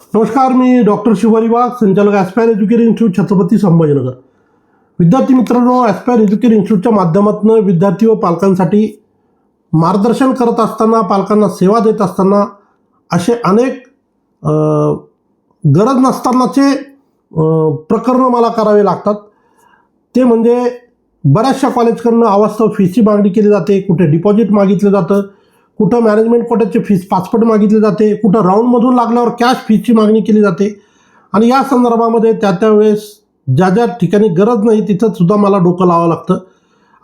नमस्कार मी डॉक्टर शिवारी वाघ संचालक aspire education institute Chhatrapati Sambhajinagar. विद्यार्थी मित्रांनो ॲस्पायर एज्युकेशन इन्स्टिट्यूटच्या माध्यमातून विद्यार्थी व पालकांसाठी मार्गदर्शन करत असताना पालकांना सेवा देत असताना असे अनेक गरज नसतानाचे प्रकरणं मला करावे लागतात. ते म्हणजे बऱ्याचशा कॉलेजकडनं अवास्तव फीची मागणी केली जाते कुठे डिपॉझिट मागितलं जातं कुठं मॅनेजमेंट कोट्याची फीस पासपोर्ट मागितली जाते कुठं राऊंडमधून लागल्यावर कॅश फीची मागणी केली जाते. आणि या संदर्भामध्ये त्या त्या वेळेस ज्या ज्या ठिकाणी गरज नाही तिथं सुद्धा मला डोकं लावावं लागतं.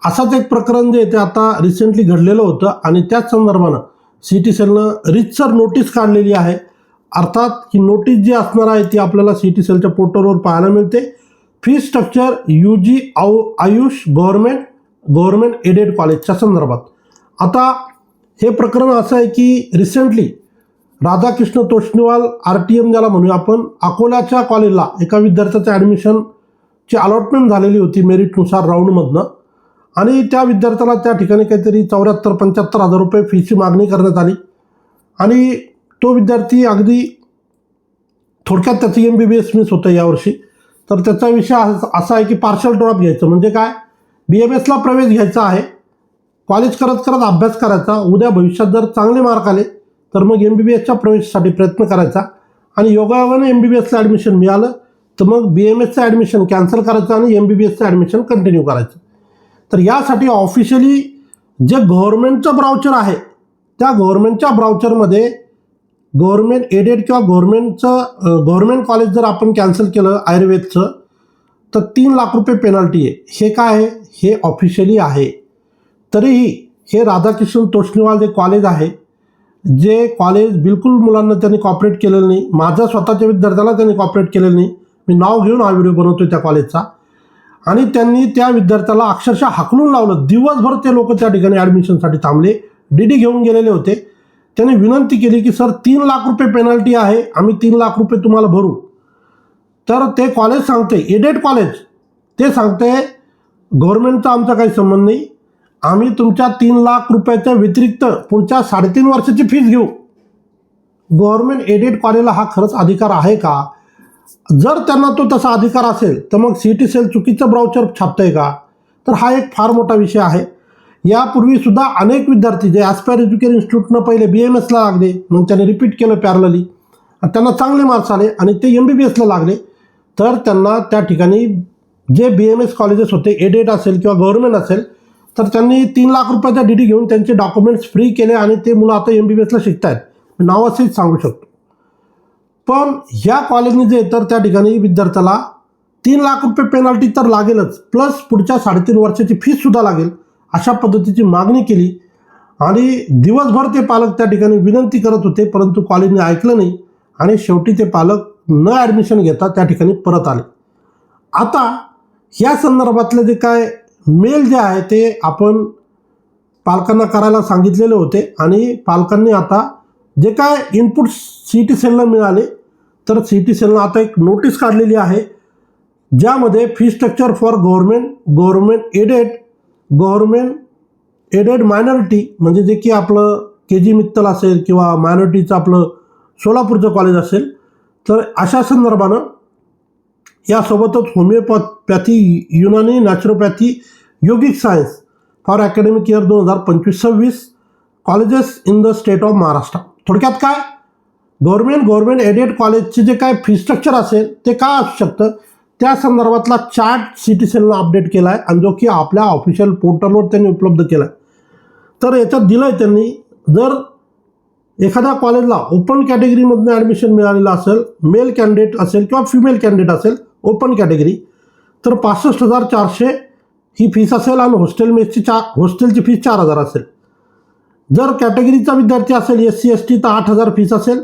असंच एक प्रकरण जे ते आता रिसेंटली घडलेलं होतं आणि त्याच संदर्भानं सी टी सेलनं रितसर नोटीस काढलेली आहे. अर्थात ही नोटीस जी असणार आहे ती आपल्याला सी टी सेलच्या पोर्टलवर पाहायला मिळते. फी स्ट्रक्चर यू जी आऊ आयुष गव्हर्मेंट गव्हर्मेंट एडेड कॉलेजच्या संदर्भात. आता हे प्रकरण असं आहे की recently Radhakrishna Toshniwal R T M ज्याला म्हणूया आपण अकोल्याच्या कॉलेजला एका विद्यार्थ्याचं ॲडमिशनची अलॉटमेंट झालेली होती मेरिटनुसार राऊंडमधनं आणि त्या विद्यार्थ्याला त्या ठिकाणी काहीतरी चौऱ्याहत्तर पंच्याहत्तर हजार रुपये फीची मागणी करण्यात आली. आणि तो विद्यार्थी अगदी थोडक्यात त्याचं M B B S miss होतं यावर्षी तर त्याचा विषय असा असा आहे की पार्शल ड्रॉप घ्यायचं. म्हणजे काय? बी एम एसला प्रवेश घ्यायचा आहे. कॉलेज करत करत अभ्यास करायचा उद्या भविष्यात जर चांगले मार्क आले तर मग एम बी बी एसच्या प्रवेशासाठी प्रयत्न करायचा. आणि योगायोगाने एम बी बी एसचं ॲडमिशन मिळालं तर मग बी एम एसचं ॲडमिशन कॅन्सल करायचं आणि एम बी बी एसचं ॲडमिशन कंटिन्यू करायचं. तर यासाठी ऑफिशियली जे गव्हर्नमेंटचं ब्राउचर आहे त्या गव्हर्नमेंटच्या ब्राउचरमध्ये गव्हर्नमेंट एडेड किंवा गव्हर्नमेंटचं गव्हर्नमेंट कॉलेज जर आपण कॅन्सल केलं आयुर्वेदचं तर तीन लाख रुपये पेनल्टी आहे. हे काय आहे? हे ऑफिशियली आहे. तरीही हे राधाकृष्ण तोष्णीवाल जे कॉलेज आहे जे कॉलेज बिलकुल मुलांना त्यांनी कॉपरेट केलेलं नाही माझ्या स्वतःच्या विद्यार्थ्याला त्यांनी कॉपरेट केलेलं नाही. मी नाव घेऊन हा व्हिडिओ बनवतोय त्या कॉलेजचा आणि त्यांनी त्या विद्यार्थ्याला अक्षरशः हाकलून लावलं. दिवसभर ते लोक त्या ठिकाणी ॲडमिशनसाठी थांबले डी डी घेऊन गेलेले होते. त्यांनी विनंती केली की सर तीन लाख रुपये पेनल्टी आहे आम्ही तीन लाख रुपये तुम्हाला भरू. तर ते कॉलेज सांगते एडेड कॉलेज ते सांगते गव्हर्नमेंटचा आमचा काही संबंध नाही. आम्ही तुमच्या तीन लाख रुपयाच्या व्यतिरिक्त पुढच्या साडेतीन वर्षाची फीस घेऊ. गव्हर्नमेंट एडेड कॉलेजला हा खरंच अधिकार आहे का? जर त्यांना तो तसा अधिकार असेल तर मग सी टी सेल चुकीचं ब्राउचर छापतंय का? तर हा एक फार मोठा विषय आहे. यापूर्वीसुद्धा अनेक विद्यार्थी जे ॲस्पायर एज्युकेशन इन्स्टिट्यूटनं पहिले बी एम एसला लागले मग त्याने रिपीट केलं पॅरलली त्यांना चांगले मार्क्स आले आणि ते एम बी बी एसला लागले. तर त्यांना त्या ठिकाणी जे बी एम एस कॉलेजेस होते एडेड असेल किंवा गव्हर्नमेंट असेल तर त्यांनी तीन लाख रुपयाचा डी डी घेऊन त्यांचे डॉक्युमेंट्स फ्री केले आणि ते मुलं आता एम बी बी एसला शिकत आहेत मी सांगू शकतो. पण ह्या कॉलेजने जे तर त्या ठिकाणी विद्यार्थ्याला तीन लाख रुपये पेनल्टी तर लागेलच. प्लस पुढच्या साडेतीन वर्षाची फीससुद्धा लागेल. अशा पद्धतीची मागणी केली. आणि दिवसभर ते पालक त्या ठिकाणी विनंती करत होते परंतु कॉलेजने ऐकलं नाही आणि शेवटी ते पालक न ॲडमिशन घेता त्या ठिकाणी परत आले. आता या संदर्भातले जे काय मेल जे आहे ते आपण पालकांना करायला सांगितलेले होते आणि पालकांनी आता जे काय इनपुट सी टी सेलला मिळाले तर सी टी सेलनं आता एक नोटीस काढलेली आहे ज्यामध्ये fee structure for government government aided government aided minority म्हणजे जे की आपलं के जी मित्तल असेल किंवा मायनॉरिटीचं आपलं सोलापूरचं कॉलेज असेल तर अशा संदर्भानं यासोबतच homeopathy Unani naturopathy yogic science for academic year दोन हजार पंचवीस सव्वीस colleges in the state of Maharashtra. थोडक्यात काय? गव्हर्मेंट गव्हर्मेंट एडेड कॉलेजचे जे काय फी स्ट्रक्चर असेल ते काय असू शकतं? त्या संदर्भातला चार्ट सी टी सेलनं अपडेट केला आहे आणि जो की आपल्या ऑफिशियल पोर्टलवर त्यांनी उपलब्ध केला आहे तर याच्यात दिलं आहे त्यांनी जर एखाद्या कॉलेजला ओपन कॅटेगरीमधनं ॲडमिशन मिळालेलं असेल मेल कॅन्डिडेट असेल किंवा फिमेल कॅन्डिडेट असेल ओपन कॅटेगरी. तर पासष्ट हजार चारशे ही फीस असेल आणि हॉस्टेल मेसची चा हॉस्टेलची फीस चार हजार असेल. जर कॅटेगरीचा विद्यार्थी असेल एस सी एस टी तर आठ हजार फीस असेल.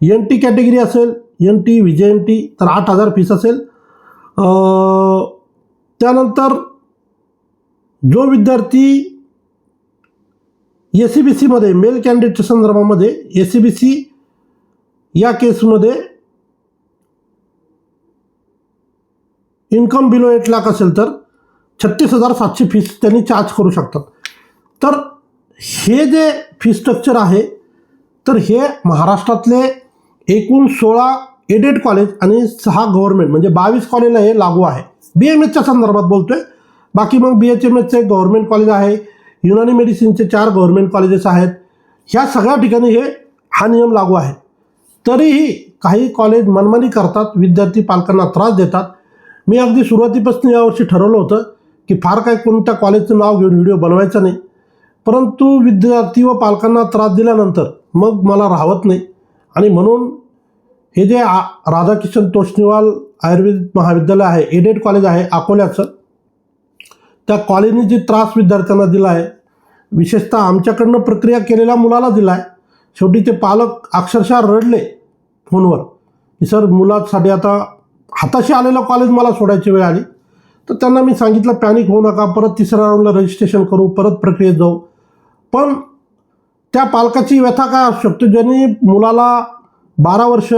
एन टी कॅटेगरी असेल N T V J N T तर आठ हजार फीस असेल. त्यानंतर जो विद्यार्थी ए सी बी सीमध्ये मेल कॅन्डिडेटच्या संदर्भामध्ये ए सी बी सी या केसमध्ये इन्कम बिलो एट लाख असेल तर छत्तीस हजार सातशे फीस त्यांनी चार्ज करू शकतात. तर हे जे फी स्ट्रक्चर आहे तर हे महाराष्ट्रातले एकूण सोळा एडेड कॉलेज आणि सहा गव्हर्नमेंट म्हणजे बावीस कॉलेजला हे लागू आहे. बी एम एसच्या संदर्भात बोलतोय. बाकी मग बी एच एम एसचे गव्हर्मेंट गव्हर्नमेंट कॉलेज आहे युनानी मेडिसिनचे चार गव्हर्नमेंट कॉलेजेस आहेत. ह्या सगळ्या ठिकाणी हे हा नियम लागू आहे. तरीही काही कॉलेज मनमानी करतात विद्यार्थी पालकांना त्रास देतात. मी अगदी सुरुवातीपासून यावर्षी ठरवलं होतं की फार काय कोणत्या कॉलेजचं नाव घेऊन व्हिडिओ बनवायचा नाही. परंतु विद्यार्थी व पालकांना त्रास दिल्यानंतर मग मला राहत नाही. आणि म्हणून हे जे आ राधाकिशन तोष्णीवाल आयुर्वेद महाविद्यालय आहे एडेड कॉलेज आहे अकोल्याचं त्या कॉलेजने जे त्रास विद्यार्थ्यांना दिला आहे विशेषतः आमच्याकडनं प्रक्रिया केलेल्या मुलाला दिला आहे शेवटी ते पालक अक्षरशः रडले फोनवर. की सर मुलासाठी आता हाताशी आलेलं कॉलेज मला सोडायची वेळ आली. तर त्यांना मी सांगितलं पॅनिक होऊ नका परत तिसऱ्या राऊंडला रजिस्ट्रेशन करू परत प्रक्रियेत जाऊ. पण त्या पालकाची व्यथा काय असू शकते? ज्यांनी मुलाला बारा वर्ष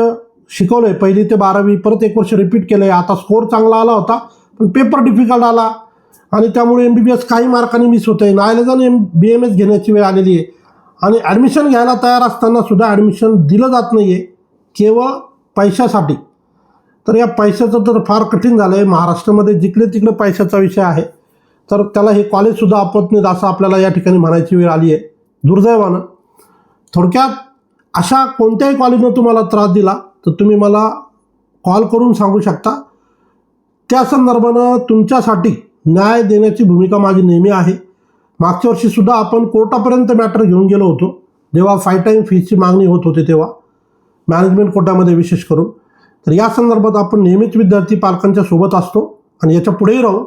शिकवलं आहे पहिली ते बारावी परत एक वर्ष रिपीट केलं आहे आता स्कोर चांगला आला होता पण पेपर डिफिकल्ट आला. आणि त्यामुळे एम बी बी एस काही मार्कांनी मिस होत आहे नायलेजाने एम बी एम एस घेण्याची वेळ आलेली आहे. आणि ॲडमिशन घ्यायला तयार असताना सुद्धा ॲडमिशन दिलं जात नाही आहे केवळ पैशासाठी. तर या पैशाचं तर फार कठीण झालं आहे. महाराष्ट्रामध्ये जिकडे तिकडे पैशाचा विषय आहे तर त्याला हे कॉलेजसुद्धा आपत नाहीत असं आपल्याला या ठिकाणी म्हणायची वेळ आली आहे. दुर्दैवानं. थोडक्यात अशा कोणत्याही कॉलेजनं तुम्हाला त्रास दिला तर तुम्ही मला कॉल करून सांगू शकता. त्या संदर्भानं तुमच्यासाठी न्याय देण्याची भूमिका माझी नेहमी आहे. मागच्या वर्षीसुद्धा आपण कोर्टापर्यंत मॅटर घेऊन गेलो होतो. जेव्हा फाय टाईम फीजची मागणी होत होती तेव्हा. मॅनेजमेंट कोर्टामध्ये विशेष करून. तर या संदर्भात आपण नेहमीच विद्यार्थी पालकांच्या सोबत असतो आणि याच्या पुढेही राहू.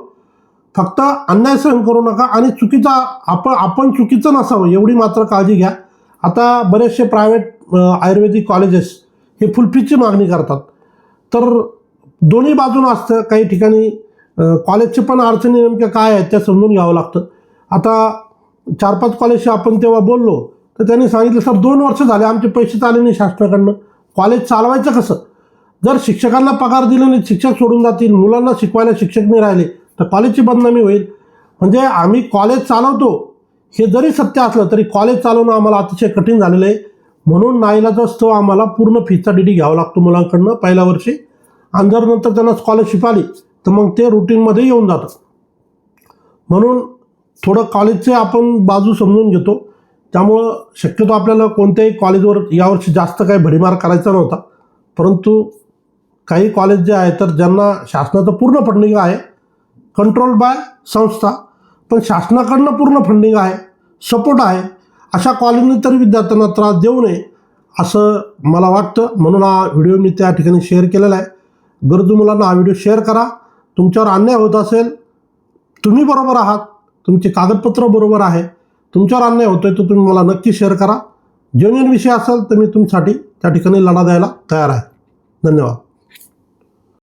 फक्त अन्याय सहन करू नका आणि चुकीचा आपण आपण चुकीचं नसावं एवढी मात्र काळजी घ्या. आता बरेचसे प्रायव्हेट आयुर्वेदिक कॉलेजेस हे फुलफीची मागणी करतात. तर दोन्ही बाजूनं असतं काही ठिकाणी कॉलेजचे पण अडचणी नेमक्या काय आहेत त्या समजून घ्यावं लागतं. आता चार पाच कॉलेजशी आपण तेव्हा बोललो तर त्यांनी सांगितलं सर दोन वर्ष झाले आमचे पैसे आले नाही शासनाकडनं. कॉलेज चालवायचं कसं? जर शिक्षकांना पगार दिला नाही शिक्षक सोडून जातील मुलांना शिकवायला शिक्षक नाही राहिले तर कॉलेजची बदनामी होईल. म्हणजे आम्ही कॉलेज चालवतो हे जरी सत्य असलं तरी कॉलेज चालवणं आम्हाला अतिशय कठीण झालेलं आहे. म्हणून नाईलाचा स्तव आम्हाला पूर्ण फीचा डीडी घ्यावा लागतो मुलांकडनं पहिल्या वर्षी. आणि जर नंतर त्यांना स्कॉलरशिप आली तर मग ते रुटीनमध्ये येऊन जातं. म्हणून थोडं कॉलेजचे आपण बाजू समजून घेतो. त्यामुळं शक्यतो आपल्याला कोणत्याही कॉलेजवर यावर्षी जास्त काही भडीमार करायचा नव्हता. परंतु काही कॉलेज जे आहे तर ज्यांना शासनाचं पूर्ण फंडिंग आहे कंट्रोल बाय संस्था पण शासनाकडनं पूर्ण फंडिंग आहे सपोर्ट आहे अशा कॉलेजने तरी विद्यार्थ्यांना त्रास देऊ नये असं मला वाटतं. म्हणून हा व्हिडिओ मी त्या ठिकाणी शेअर केलेला आहे. गरजू मुलांना हा व्हिडिओ शेअर करा. तुमच्यावर अन्याय होत असेल तुम्ही बरोबर आहात तुमचे कागदपत्र बरोबर आहे तुमच्यावर अन्याय होतोय तर तुम्ही मला नक्की शेअर करा. जेन्युन विषय असेल तर मी तुमच्यासाठी त्या ठिकाणी लढा द्यायला तयार आहे. धन्यवाद.